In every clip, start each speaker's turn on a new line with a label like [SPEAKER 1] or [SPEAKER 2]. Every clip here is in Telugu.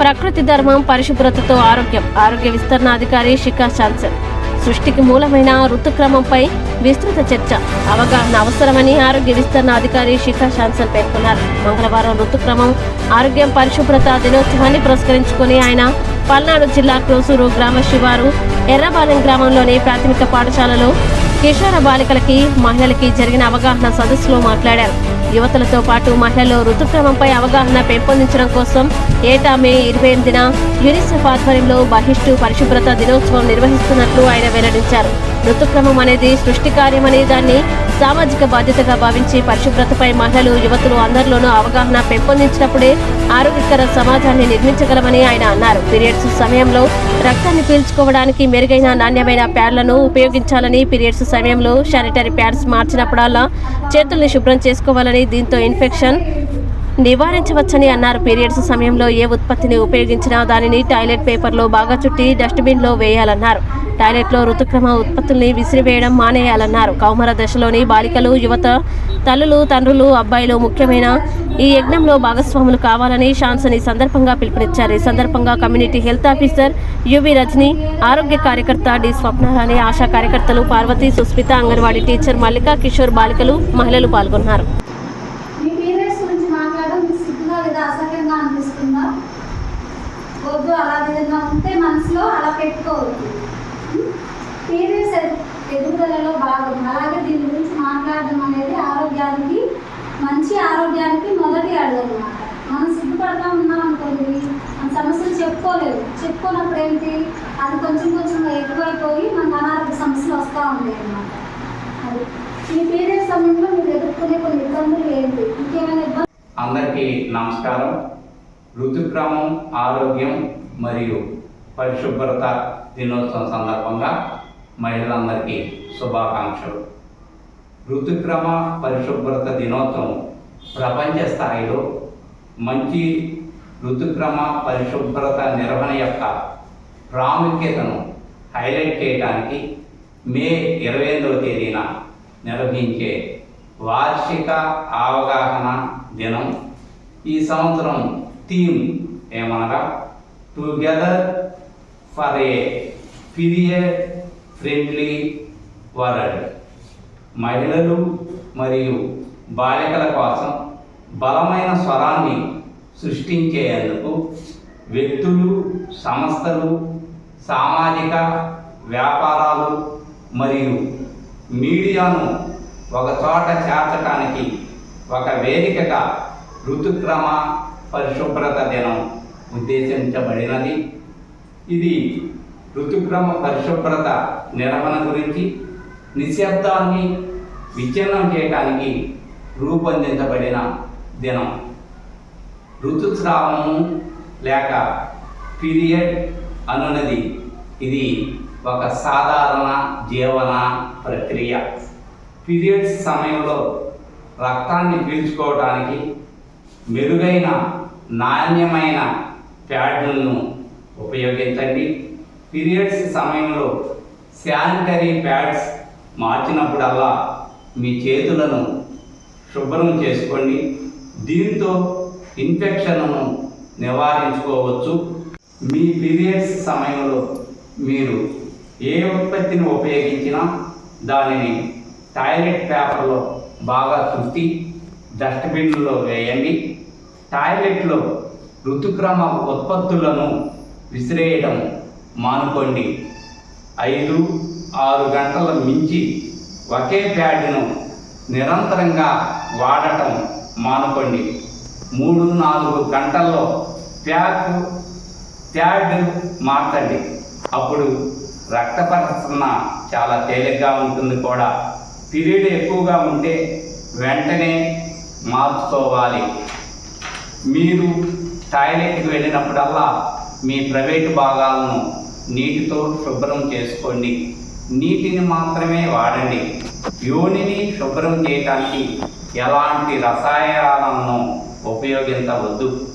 [SPEAKER 1] ప్రకృతి ధర్మం పరిశుభ్రతతో ఆరోగ్యం ఆరోగ్య విస్తరణ అధికారి శిఖా చాన్సన్ సృష్టికి మూలమైన ఋతుక్రమంపై విస్తృత చర్చ అవగాహన అవసరమని ఆరోగ్య విస్తరణ అధికారి శిఖా శాన్సన్ పేర్కొన్నారు. మంగళవారం ఋతుక్రమం ఆరోగ్యం పరిశుభ్రత దినోత్సవాన్ని పురస్కరించుకుని ఆయన పల్నాడు జిల్లా క్రోసూరు గ్రామ శివారు ఎర్రబాలెం గ్రామంలోని ప్రాథమిక పాఠశాలలో కిషోర బాలికలకి మహిళలకి జరిగిన అవగాహన సదస్సులో మాట్లాడారు. యువతలతో పాటు మహిళల్లో ఋతుక్రమంపై అవగాహన పెంపొందించడం కోసం ఏటా మే ఇరవై ఎనిమిదిన యునిసెఫ్ ఆధ్వర్యంలో బహిష్టు పరిశుభ్రత దినోత్సవం నిర్వహిస్తున్నట్లు ఆయన వెల్లడించారు. ఋతుక్రమం అనేది సృష్టి కార్యమని దాన్ని సామాజిక బాధ్యతగా భావించి పరిశుభ్రతపై మహిళలు యువతులు అందరిలోనూ అవగాహన పెంపొందించినప్పుడే ఆరోగ్యకర సమాజాన్ని నిర్మించగలమని ఆయన అన్నారు. పీరియడ్స్ సమయంలో రక్తాన్ని పీల్చుకోవడానికి మెరుగైన నాణ్యమైన ప్యాడ్లను ఉపయోగించాలని పీరియడ్స్ సమయంలో శానిటరీ ప్యాడ్స్ మార్చినప్పుడల్లా చేతుల్ని శుభ్రం చేసుకోవాలని దీంతో ఇన్ఫెక్షన్ నివారించవచ్చని అన్నారు. పీరియడ్స్ సమయంలో ఏ ఉత్పత్తిని ఉపయోగించినా దానిని టాయిలెట్ పేపర్లో బాగా చుట్టి డస్ట్బిన్లో వేయాలన్నారు. టాయిలెట్లో ఋతుక్రమ ఉత్పత్తుల్ని విసిరివేయడం మానేయాలన్నారు. కౌమర దశలోని బాలికలు యువత తల్లులు తండ్రులు అబ్బాయిలు ముఖ్యమైన ఈ యజ్ఞంలో భాగస్వాములు కావాలని షాన్సన్ ఈ సందర్భంగా పిలుపునిచ్చారు. ఈ సందర్భంగా community health officer UV Rajani ఆరోగ్య కార్యకర్త డి స్వప్నరాణి ఆశా కార్యకర్తలు పార్వతి సుస్మిత అంగన్వాడీ టీచర్ మల్లిక కిషోర్ బాలికలు మహిళలు పాల్గొన్నారు.
[SPEAKER 2] ఎదుగుదలలో భాగం. అలాగే దీని గురించి మాట్లాడడం అనేది ఆరోగ్యానికి మంచి ఆరోగ్యానికి మొదటి అడుగు అనమాట మనం సిగ్గుపడతా ఉన్నాం అనుకోండి మన సమస్యలు చెప్పుకోలేదు. చెప్పుకోనప్పుడు ఏంటి? అది కొంచెం కొంచెం ఎక్కువైపోయి మనకు అనారోగ్య సమస్యలు వస్తూ ఉంటాయి అన్నమాట. అది. ఈ పీరియడ్ సమయంలో మీరు ఎదుర్కొనే కొన్ని ఇబ్బందులు ఏంటి? ఇంకేమైనా ఇబ్బంది
[SPEAKER 3] అందరికీ నమస్కారం. ఋతుక్రమం ఆరోగ్యం మరియు పరిశుభ్రత దినోత్సవం సందర్భంగా మహిళలందరికీ శుభాకాంక్షలు. ఋతుక్రమ పరిశుభ్రత దినోత్సవం ప్రపంచ స్థాయిలో మంచి ఋతుక్రమ పరిశుభ్రత నిర్వహణ యొక్క ప్రాముఖ్యతను హైలైట్ చేయడానికి మే ఇరవై ఎనిమిదవ తేదీన నిర్వహించే వార్షిక అవగాహన దినం. ఈ సంవత్సరం థీమ్ ఏమనగా together for a period friendly world మహిళలు మరియు బాలికల కోసం బలమైన స్వరాన్ని సృష్టించేందుకు వ్యక్తులు సంస్థలు సామాజిక వ్యాపారాలు మరియు మీడియాను ఒక చోట చేర్చడానికి ఒక వేదికగా ఋతుక్రమ పరిశుభ్రత దినం ఉద్దేశించబడినది. ఇది ఋతుక్రమ పరిశుభ్రత నిర్వహణ గురించి నిశ్శబ్దాన్ని విచ్ఛిన్నం చేయడానికి రూపొందించబడిన దినం. ఋతుస్రావము లేక పీరియడ్ అనున్నది ఇది ఒక సాధారణ జీవన ప్రక్రియ. పీరియడ్స్ సమయంలో రక్తాన్ని పీల్చుకోవడానికి మెరుగైన నాణ్యమైన ప్యాడ్లను ఉపయోగించండి. పీరియడ్స్ సమయంలో శానిటరీ ప్యాడ్స్ మార్చినప్పుడల్లా మీ చేతులను శుభ్రం చేసుకోండి. దీంతో ఇన్ఫెక్షన్ను నివారించుకోవచ్చు. మీ పీరియడ్స్ సమయంలో మీరు ఏ ఉత్పత్తిని ఉపయోగించినా దానిని టాయిలెట్ పేపర్లో బాగా చుట్టి డస్ట్బిన్లో వేయండి. టాయిలెట్లో ఋతుక్రమ ఉత్పత్తులను విసిరేయడం మానుకోండి. ఐదు ఆరు గంటల మించి ఒకే ప్యాడ్ను నిరంతరంగా వాడటం మానుకోండి. మూడు నాలుగు గంటల్లో ప్యాక్ ప్యాడ్ మార్చండి. అప్పుడు రక్త ప్రసరణ చాలా తేలిగ్గా ఉంటుంది కూడా. పీరియడ్ ఎక్కువగా ఉంటే వెంటనే మార్చుకోవాలి. మీరు టాయిలెట్కి వెళ్ళినప్పుడల్లా మీ ప్రైవేటు భాగాలను నీటితో శుభ్రం చేసుకోండి. నీటిని మాత్రమే వాడండి. యోనిని శుభ్రం చేయడానికి ఎలాంటి రసాయనాలను ఉపయోగించవద్దు.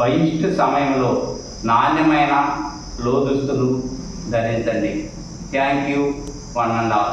[SPEAKER 3] బహిష్టు సమయంలో నాణ్యమైన లోదుస్తులు ధరించండి. Thank you one and all.